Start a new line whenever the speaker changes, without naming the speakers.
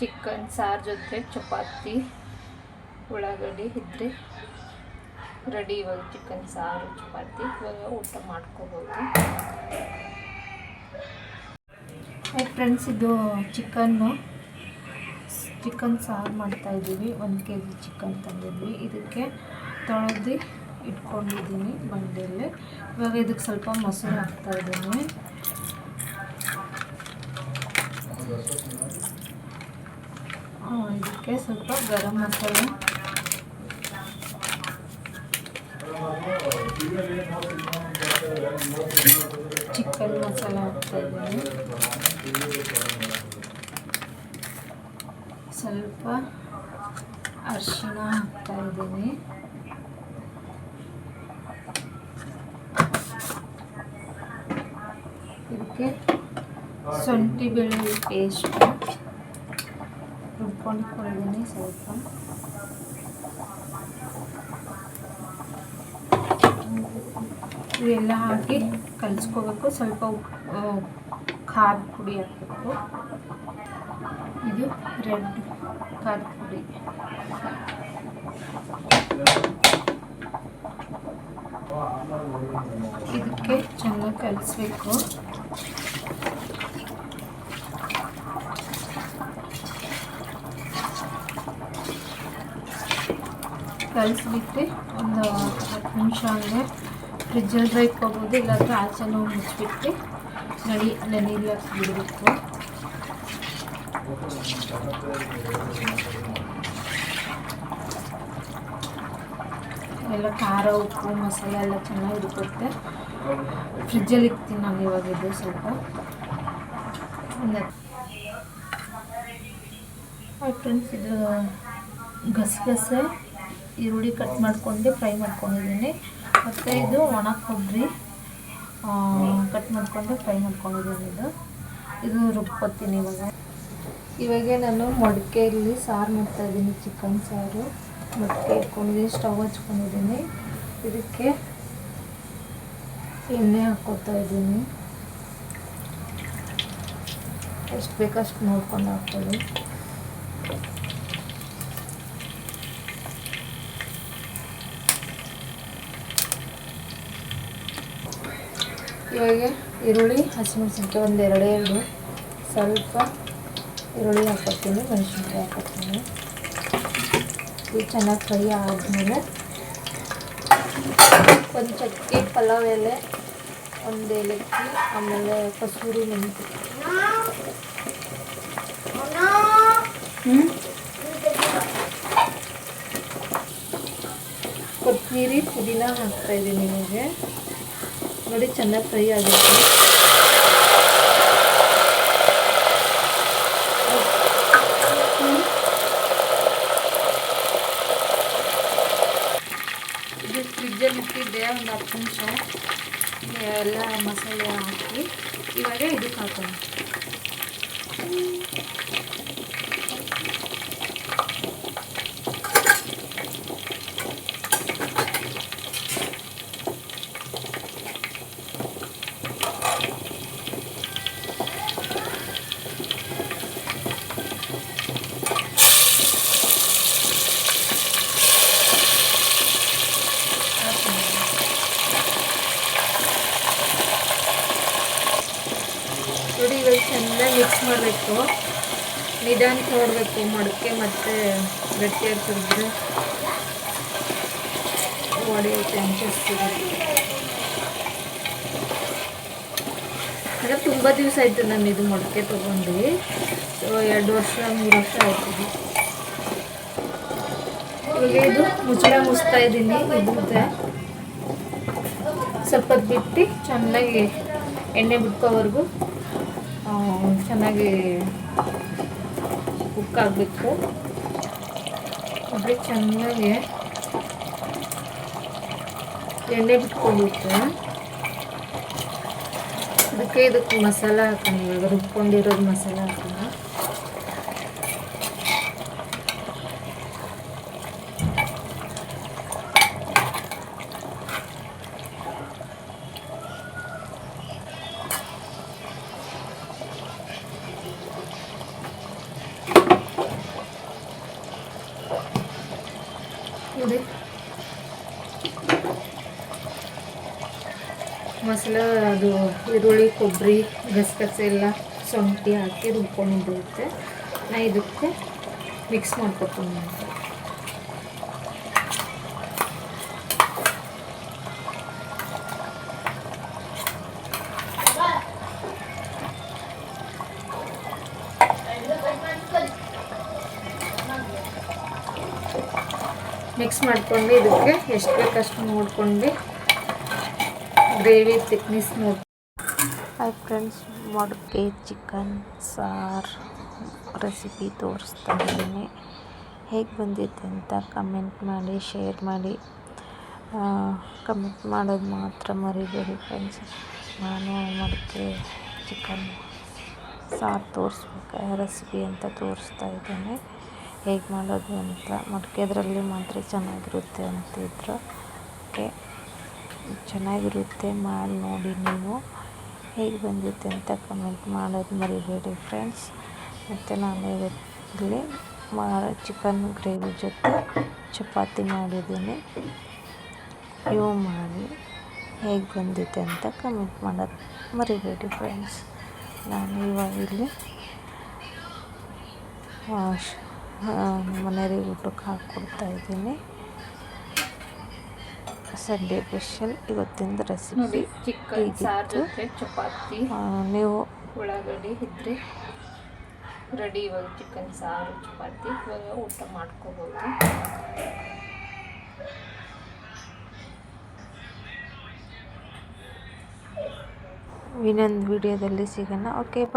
Chicken, ಸಾರು ಜೊತೆ ಚಪಾತಿ, ಉಳ್ಳಾಗಡ್ಡಿ ಇದ್ದರೆ ರೆಡಿ ಇವಾಗ ಚಿಕನ್, ಸಾರು, ಚಪಾತಿ. ಇವಾಗ ಊಟ ಮಾಡ್ಕೋಬೋದು. ಆಯ್ತು ಫ್ರೆಂಡ್ಸ್ ಇದು ಚಿಕನ್ನು ಚಿಕನ್, ಸಾರು ಮಾಡ್ತಾಯಿದ್ದೀವಿ ಒಂದು ಕೆ ಜಿ ಚಿಕನ್ ತಂದಿದ್ವಿ. ಇದಕ್ಕೆ ತೊಳೆದು ಇಟ್ಕೊಂಡಿದ್ದೀನಿ ಬಂಡೆಯಲ್ಲಿ ಇವಾಗ ಇದಕ್ಕೆ ಸ್ವಲ್ಪ ಮೊಸರು ಹಾಕ್ತಾಯಿದ್ದೀನಿ ಇದಕ್ಕೆ ಸ್ವಲ್ಪ ಗರಂ ಮಸಾಲೆ ಚಿಕನ್ ಮಸಾಲ ಹಾಕ್ತಾ ಇದ್ದೀನಿ ಸ್ವಲ್ಪ ಅರಿಶಿಣ ಹಾಕ್ತಾ ಇದ್ದೀನಿ। ಇದಕ್ಕೆ ಶುಂಠಿ ಬೆಳ್ಳುಳ್ಳಿ ಪೇಸ್ಟ್ ರುಬ್ಕೊಂಡಿಟ್ಕೊಂಡಿದ್ದೀನಿ ಸ್ವಲ್ಪ. ಇವೆಲ್ಲ ಹಾಕಿ ಕಲಿಸ್ಕೋಬೇಕು. ಸ್ವಲ್ಪ ಖಾರದ ಪುಡಿ ಹಾಕಬೇಕು. ಇದು ರೆಡ್ ಖಾರದ ಪುಡಿ. ಇದಕ್ಕೆ ಚೆನ್ನಾಗಿ ಕಲಿಸ್ಬೇಕು. ಕಲಿಸ್ಬಿಟ್ಟು ಒಂದು ಹತ್ತು ನಿಮಿಷ ಹಂಗೆ ಫ್ರಿಜ್ಜಲ್ಲಿ ಇಟ್ಕೋಬೋದು ಇಲ್ಲಾಂದರೆ ಆಚೆನೂ ಮುಚ್ಚಿಬಿಟ್ಟು ನಡಿ ನೆನೆಲ್ಲ ಬಿಡಬೇಕು ಎಲ್ಲ ಖಾರ, ಉಪ್ಪು, ಮಸಾಲೆ ಎಲ್ಲ ಚೆನ್ನಾಗಿ ಹುಡುಕುತ್ತೆ ಫ್ರಿಜ್ಜಲ್ಲಿ ಇಕ್ತೀನಿ ನಾನು ಇವಾಗ ಇದು ಸ್ವಲ್ಪ. ಫ್ರೆಂಡ್ಸ್ ಇದು ಗಸಗಸೆ. ಈರುಳ್ಳಿ ಕಟ್ ಮಾಡ್ಕೊಂಡು ಫ್ರೈ ಮಾಡ್ಕೊಂಡಿದ್ದೀನಿ. ಮತ್ತು ಇದು ಒಣ ಕೊಬ್ಬರಿ ಕಟ್ ಮಾಡಿಕೊಂಡು ಫ್ರೈ ಮಾಡ್ಕೊಂಡಿದ್ದೀನಿ ಇದು. ಇದು ರುಬ್ಕೊತೀನಿ ಇವಾಗ. ಇವಾಗ ನಾನು ಮಡಿಕೆಯಲ್ಲಿ ಸಾರು ಮಾಡ್ತಾಯಿದ್ದೀನಿ ಚಿಕನ್ ಸಾರು. ಮಡಿಕೆ ಇಟ್ಕೊಂಡಿದ್ದೀನಿ ಸ್ಟವ್ ಹಚ್ಕೊಂಡಿದ್ದೀನಿ. ಇದಕ್ಕೆ ಎಣ್ಣೆ ಹಾಕ್ಕೊತಾ ಇದ್ದೀನಿ ಎಷ್ಟು ಬೇಕಷ್ಟು ನೋಡ್ಕೊಂಡು ಹಾಕ್ಕೊಳ್ಳಿ. ಇವಾಗ ಈರುಳ್ಳಿ, ಹಸಿಮೆಣಸಿನ್ಕಾಯಿ ಒಂದು ಎರಡೇ ಎರಡು ಸ್ವಲ್ಪ ಈರುಳ್ಳಿ ಹಾಕೋತೀನಿ ಮೆಣಸಿನ್ಕಾಯಿ ಹಾಕೋತೀನಿ ಇದು ಚೆನ್ನಾಗಿ ಫ್ರೈ ಆದಮೇಲೆ ಒಂದು ಚಕ್ಕೆ ಪಲಾವ್ ಎಲೆ, ಒಂದು ಏಲಕ್ಕಿ, ಆಮೇಲೆ ಕಸೂರಿ ಮೆಣಸು ಕೊತ್ತಂಬರಿ ಪುದೀನ ಹಾಕ್ತಾಯಿದ್ದೀನಿ ನಿಮಗೆ. ನೋಡಿ, ಚೆನ್ನಾಗಿ ಫ್ರೈ ಆಗುತ್ತೆ ಇದು ಫ್ರಿಜ್ಜಲ್ಲಿ ಇಟ್ಟಿದ್ದೆ, ಒಂದು ಹತ್ತು ನಿಮಿಷ. ಎಲ್ಲ ಮಸಾಲೆ ಹಾಕಿ. ಇವಾಗ ಇದಕ್ಕೆ ಹಾಕೋಣ. ನೋಡಿ ಚೆನ್ನಾಗಿ ಮಿಕ್ಸ್ ಮಾಡಬೇಕು. ನಿಧಾನ ನೋಡಬೇಕು ಮಡಕೆ ಮತ್ತು ಗಟ್ಟಿ ತುರಿದ್ರೆ ಒಡೆಯೋ ಚಾನ್ಸಸ್ ಇರುತ್ತೆ ಅಂದರೆ ತುಂಬ ದಿವಸ ಆಯಿತು ನಾನು ಇದು ಮಡಕೆ ತೊಗೊಂಡು. ಸೊ ಎರಡು ವರ್ಷ, ಮೂರು ವರ್ಷ ಆಯ್ತು ಈಗ ಇದು ಮುಚ್ಚಳ ಮುಚ್ತಾ ಇದ್ದೀನಿ, ಇದ್ರದ್ದೆ. ಸ್ವಲ್ಪ ಬಿಟ್ಟು ಚೆನ್ನಾಗಿ ಎಣ್ಣೆ ಬಿಟ್ಕೋವರೆಗೂ. ಚೆನ್ನಾಗಿ ಕುಕ್ ಆಗಬೇಕು ಅದೇ ಚೆನ್ನಾಗಿ ಎಣ್ಣೆ ಬಿಟ್ಕೊಂಡಿತ್ತು ಅದಕ್ಕೆ ಇದಕ್ಕೆ ಮಸಾಲ ಹಾಕೋಣ ರುಬ್ಕೊಂಡಿರೋದು ಮಸಾಲ ಹಾಕೋಣ ನೋಡಿ ಮಸಾಲ ಅದು ಈರುಳ್ಳಿ ಕೊಬ್ಬರಿ ಗಸಗಸೆ ಎಲ್ಲ ಶುಂಠಿ ಹಾಕಿ ರುಬ್ಕೊಂಡಿರುತ್ತೆ ನಾ ಇದಕ್ಕೆ ಮಿಕ್ಸ್ ಮಾಡ್ಕೊತೀನಿ ಮಿಕ್ಸ್ ಮಾಡ್ಕೊಂಡು ಇದಕ್ಕೆ ಎಷ್ಟು ಬೇಕಷ್ಟು ನೋಡ್ಕೊಂಡು ಗ್ರೇವಿ ತಿಕ್ನೆಸ್ ನೋಡಿ
ಹಾಯ್ ಫ್ರೆಂಡ್ಸ್ ಮೊಡಕೆ ಚಿಕನ್ ಸಾರು ರೆಸಿಪಿ ತೋರಿಸ್ತಾ ಇದ್ದೀನಿ ಹೇಗೆ ಬಂದಿದೆ ಅಂತ ಕಮೆಂಟ್ ಮಾಡಿ ಶೇರ್ ಮಾಡಿ. ಕಮೆಂಟ್ ಮಾಡೋದು ಮಾತ್ರ ಮರಿಬೇಡಿ ಫ್ರೆಂಡ್ಸ್ ನಾನು ಮೊಡಕೆ ಚಿಕನ್ ಸಾರು ತೋರಿಸ್ಬೇಕು ರೆಸಿಪಿ ಅಂತ ತೋರಿಸ್ತಾ ಇದ್ದೇನೆ ಹೇಗೆ ಮಾಡೋದು ಅಂತ. ಮಡಿಕೆದ್ರಲ್ಲಿ ಮಾತ್ರ ಚೆನ್ನಾಗಿರುತ್ತೆ ಅಂತಿದ್ರು ಓಕೆ. ಚೆನ್ನಾಗಿರುತ್ತೆ ಮಾಡಿ ನೋಡಿ ನೀವು. ಹೇಗೆ ಬಂದಿತ್ತು ಅಂತ ಕಮೆಂಟ್ ಮಾಡೋದು ಮರಿಬೇಡಿ ಫ್ರೆಂಡ್ಸ್ ಮತ್ತು ನಾನು ಇಲ್ಲಿ ಮಾ ಚಿಕನ್ ಗ್ರೇವಿ ಜೊತೆ ಚಪಾತಿ ಮಾಡಿದ್ದೀನಿ. ಇವು ಮಾಡಿ ಹೇಗೆ ಬಂದಿದೆ ಅಂತ ಕಮೆಂಟ್ ಮಾಡೋದು ಮರಿಬೇಡಿ ಫ್ರೆಂಡ್ಸ್ ನಾನು ಇವಾಗ ಇಲ್ಲಿ ಮನೆಯವರಿಗೆ ಊಟಕ್ಕೆ ಹಾಕ್ಕೊಡ್ತಾ ಇದ್ದೀನಿ. ಸಂಡೇ ಸ್ಪೆಷಲ್ ಇವತ್ತಿನ ರೆಸಿಪಿ
ಚಿಕನ್ ಸಾರು ಜೊತೆ ಚಪಾತಿ
ನೀವು?
ಉಳ್ಳಾಗಡ್ಡಿ ಇದ್ರಿ ರೆಡಿ ಇವಾಗ ಚಿಕನ್ ಸಾರು ಚಪಾತಿ. ಇವಾಗ ಊಟ ಮಾಡ್ಕೋಬೋದು.
ಇನ್ನೊಂದು ವಿಡಿಯೋದಲ್ಲಿ ಸಿಗೋಣ. Okay bye